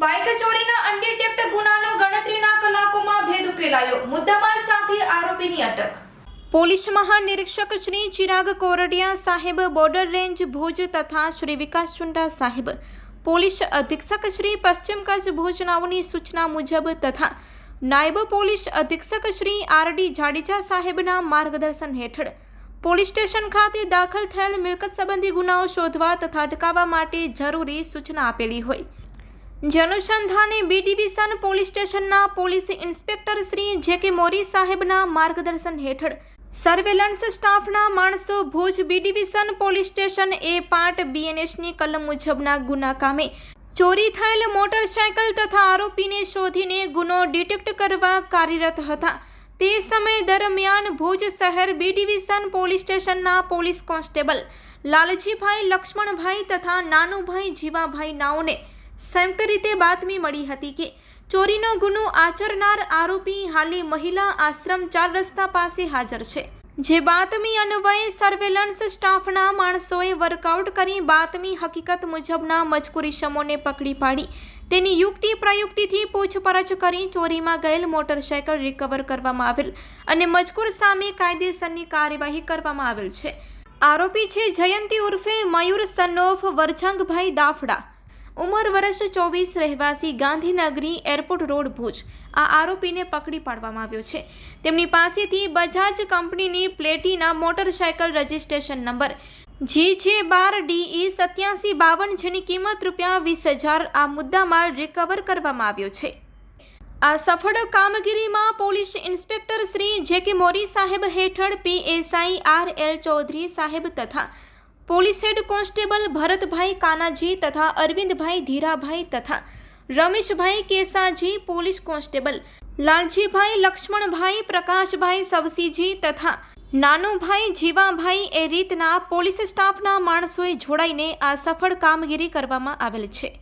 Bike ચોરીના અનડિટેક્ટ ગુનાનો ગણતરીના કલાકોમાં ભેદ ઉકેલાયો. મુદ્દામાલ સાથે આરોપીની અટક. પોલીસ મહાનિરીક્ષક શ્રી ચિરાગ કોરડિયા સાહેબ, બોર્ડર રેન્જ ભુજ તથા શ્રી વિકાસ ચુંડા સાહેબ, પોલીસ અધિક્ષક શ્રી પશ્ચિમ કચ્છ ભોજનાઓની સૂચના મુજબ તથા નાયબ પોલીસ અધિક્ષક શ્રી આર ડી જાડેજા સાહેબના માર્ગદર્શન હેઠળ પોલીસ સ્ટેશન ખાતે દાખલ થયેલ મિલકત સંબંધી ગુનાઓ શોધવા તથા અટકાવવા માટે જરૂરી સૂચના આપેલી હોય. જે અનુસંધાને બી ડિવિઝન પોલીસ સ્ટેશનના police inspector Shri J K Mori સાહેબના માર્ગદર્શન હેઠળ સર્વેલન્સ સ્ટાફના માણસો Bhuj B division police station A part બીએનએસની કલમ મુજબના ગુના કામે ચોરી થયેલ મોટરસાયકલ તથા આરોપીને શોધીને ગુનો ડિટેક્ટ કરવા કાર્યરત હતા. તે સમય દરમિયાન ભુજ શહેર બી ડિવિઝન પોલીસ સ્ટેશનના પોલીસ કોન્સ્ટેબલ લાલજીભાઈ લક્ષ્મણભાઈ તથા નાનુભાઈ જીવાભાઈ નાઓને સંયુક્ત રીતે બાતમી મળી હતી કે ચોરીનો ગુનો આચરનાર આરોપી હાલે મહિલા આશ્રમ ચાર રસ્તા પાસે હાજર છે. જે બાતમી અન્વયે સર્વેલન્સ સ્ટાફના માણસોએ વર્કઆઉટ કરી બાતમી હકીકત મુજબના મજકૂરી શમોને પકડી પાડી. તેની યુક્તિ પ્રયુક્તિથી પૂછપરછ કરી ચોરીમાં ગયેલ મોટરસાયકલ રિકવર કરવામાં આવેલ અને મજકૂર સામે કાયદેસરની કાર્યવાહી કરવામાં આવેલ છે. આરોપી છે જયંતી ઉર્ફે મયુર સનોફ વરજંગભાઈ દાફડા. ઉંમર વર્ષ ચોવીસ રહેવાસી ગાંધીનગરી એરપોર્ટ રોડ ભુજ. આ આરોપીને પકડી પાડવામાં આવ્યો છે. તેમની પાસેથી બજાજ કંપનીની Platina motorcycle registration number. G J બાર ડીઈ સત્યાસી બાવન જેની કિંમત રૂપિયા વીસ હજાર આ મુદ્દામાલ રિકવર કરવામાં આવ્યો છે. આ સફળ કામગીરીમાં પોલીસ ઇન્સ્પેક્ટર શ્રી જે કે મોરી સાહેબ હેઠળ પીએસઆઈ આર એલ ચૌધરી સાહેબ તથા police head constable Bharatbhai Kanaji તથા અરવિંદભાઈ ધીરાભાઈ તથા રમેશભાઈ કેસાજી પોલીસ કોન્સ્ટેબલ, લાલજીભાઈ લક્ષ્મણભાઈ, પ્રકાશભાઈ સવસીજી તથા નાનુભાઈ જીવાભાઈ એ રીતના પોલીસ સ્ટાફના માણસોએ જોડાઈને આ સફળ કામગીરી કરવામાં આવેલ છે.